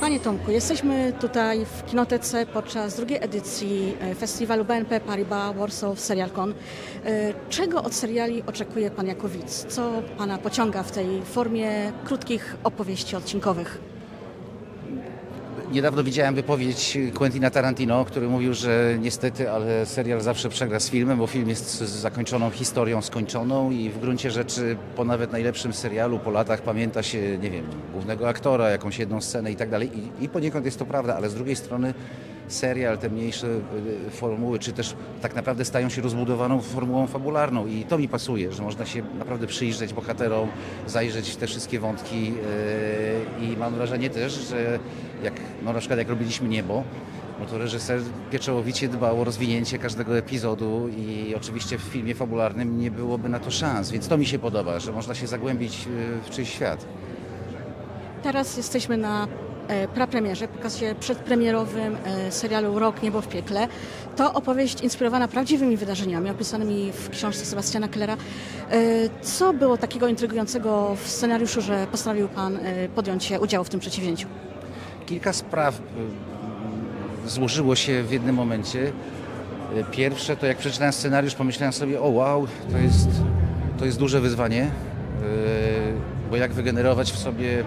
Panie Tomku, jesteśmy tutaj w Kinotece podczas drugiej edycji e, festiwalu BNP Paribas Warsaw Serial Con. E, Czego od seriali oczekuje Pan jako widz? Co Pana pociąga w tej formie krótkich opowieści odcinkowych? Niedawno widziałem wypowiedź Quentina Tarantino, który mówił, że niestety, ale serial zawsze przegra z filmem, bo film jest zakończoną historią skończoną i w gruncie rzeczy po nawet najlepszym serialu po latach pamięta się, nie wiem, głównego aktora, jakąś jedną scenę i tak dalej. I, i poniekąd jest to prawda, ale z drugiej strony serial, te mniejsze y, formuły, czy też tak naprawdę stają się rozbudowaną formułą fabularną i to mi pasuje, że można się naprawdę przyjrzeć bohaterom, zajrzeć w te wszystkie wątki yy, i mam wrażenie też, że jak no na przykład jak robiliśmy Niebo, no to reżyser pieczołowicie dbał o rozwinięcie każdego epizodu i oczywiście w filmie fabularnym nie byłoby na to szans, więc to mi się podoba, że można się zagłębić w czyjś świat. Teraz jesteśmy na prapremierze, pokazie przedpremierowym e, serialu Rok Niebo w piekle. To opowieść inspirowana prawdziwymi wydarzeniami opisanymi w książce Sebastiana Kellera. E, Co było takiego intrygującego w scenariuszu, że postanowił Pan e, podjąć się udziału w tym przedsięwzięciu? Kilka spraw złożyło się w jednym momencie. Pierwsze to jak przeczytałem scenariusz, pomyślałem sobie, o wow, to jest, to jest duże wyzwanie, bo jak wygenerować w sobie,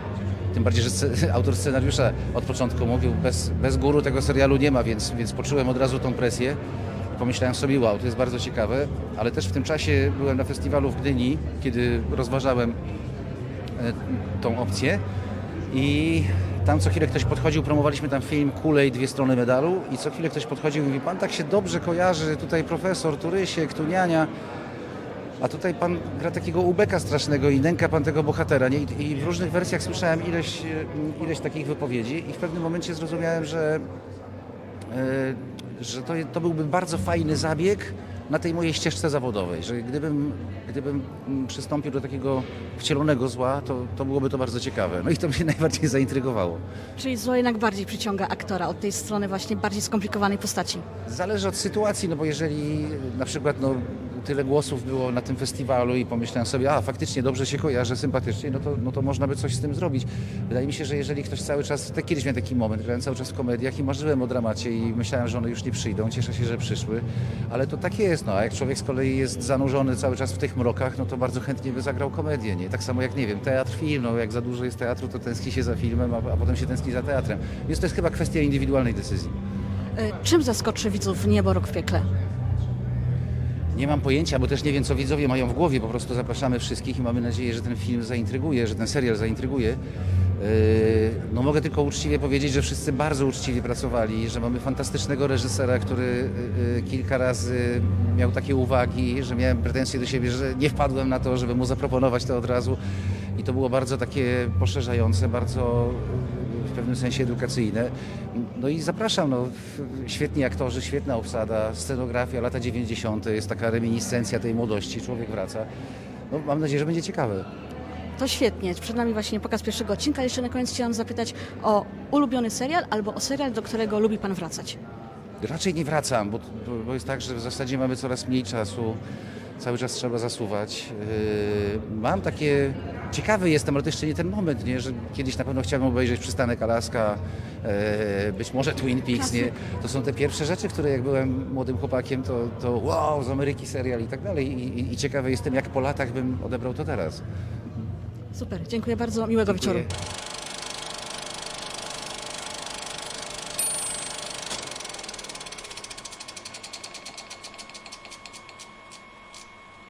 tym bardziej, że autor scenariusza od początku mówił, bez, bez guru tego serialu nie ma, więc, więc poczułem od razu tą presję. Pomyślałem sobie, wow, to jest bardzo ciekawe, ale też w tym czasie byłem na festiwalu w Gdyni, kiedy rozważałem e, tą opcję i tam co chwilę ktoś podchodził, promowaliśmy tam film Kule i dwie strony medalu i co chwilę ktoś podchodził i mówi, pan tak się dobrze kojarzy, tutaj profesor, Turysiek, Tuniania, a tutaj pan gra takiego ubeka strasznego i nęka pan tego bohatera. Nie? I, I w różnych wersjach słyszałem ileś, e, ileś takich wypowiedzi i w pewnym momencie zrozumiałem, że e, że to, to byłby bardzo fajny zabieg na tej mojej ścieżce zawodowej, że gdybym, gdybym przystąpił do takiego wcielonego zła, to, to byłoby to bardzo ciekawe. No i to mnie najbardziej zaintrygowało. Czyli zło jednak bardziej przyciąga aktora od tej strony właśnie bardziej skomplikowanej postaci. Zależy od sytuacji, no bo jeżeli na przykład no, tyle głosów było na tym festiwalu i pomyślałem sobie, a faktycznie dobrze się kojarzę, sympatycznie, no to, no to można by coś z tym zrobić. Wydaje mi się, że jeżeli ktoś cały czas, tak kiedyś miałem taki moment, grałem cały czas w komediach i marzyłem o dramacie i myślałem, że one już nie przyjdą, cieszę się, że przyszły, ale to tak jest, no a jak człowiek z kolei jest zanurzony cały czas w tych mrokach, no to bardzo chętnie by zagrał komedię, nie? Tak samo jak, nie wiem, teatr, film, no jak za dużo jest teatru, to tęskni się za filmem, a, a potem się tęskni za teatrem. Więc to jest chyba kwestia indywidualnej decyzji. E, Czym zaskoczy widzów Niebo Rok w piekle? Nie mam pojęcia, bo też nie wiem, co widzowie mają w głowie. Po prostu zapraszamy wszystkich i mamy nadzieję, że ten film zaintryguje, że ten serial zaintryguje. Yy, No mogę tylko uczciwie powiedzieć, że wszyscy bardzo uczciwie pracowali, że mamy fantastycznego reżysera, który yy, kilka razy miał takie uwagi, że miałem pretensje do siebie, że nie wpadłem na to, żeby mu zaproponować to od razu. I to było bardzo takie poszerzające, bardzo w pewnym sensie edukacyjne. No i zapraszam, no, świetni aktorzy, świetna obsada, scenografia, lata 90. jest taka reminiscencja tej młodości, człowiek wraca. No, mam nadzieję, że będzie ciekawe. To świetnie. Przed nami właśnie pokaz pierwszego odcinka. Jeszcze na koniec chciałam zapytać o ulubiony serial albo o serial, do którego lubi Pan wracać. Raczej nie wracam, bo, bo- jest tak, że w zasadzie mamy coraz mniej czasu. Cały czas trzeba zasuwać. Yy, mam takie. Ciekawy jestem, ale to jeszcze nie ten moment, nie? że kiedyś na pewno chciałbym obejrzeć przystanek Alaska, yy, być może Twin Peaks. Nie? To są te pierwsze rzeczy, które jak byłem młodym chłopakiem, to, to wow, z Ameryki serial i tak dalej. I, i, I ciekawy jestem, jak po latach bym odebrał to teraz. Super, dziękuję bardzo. Miłego wieczoru. Dziękuję.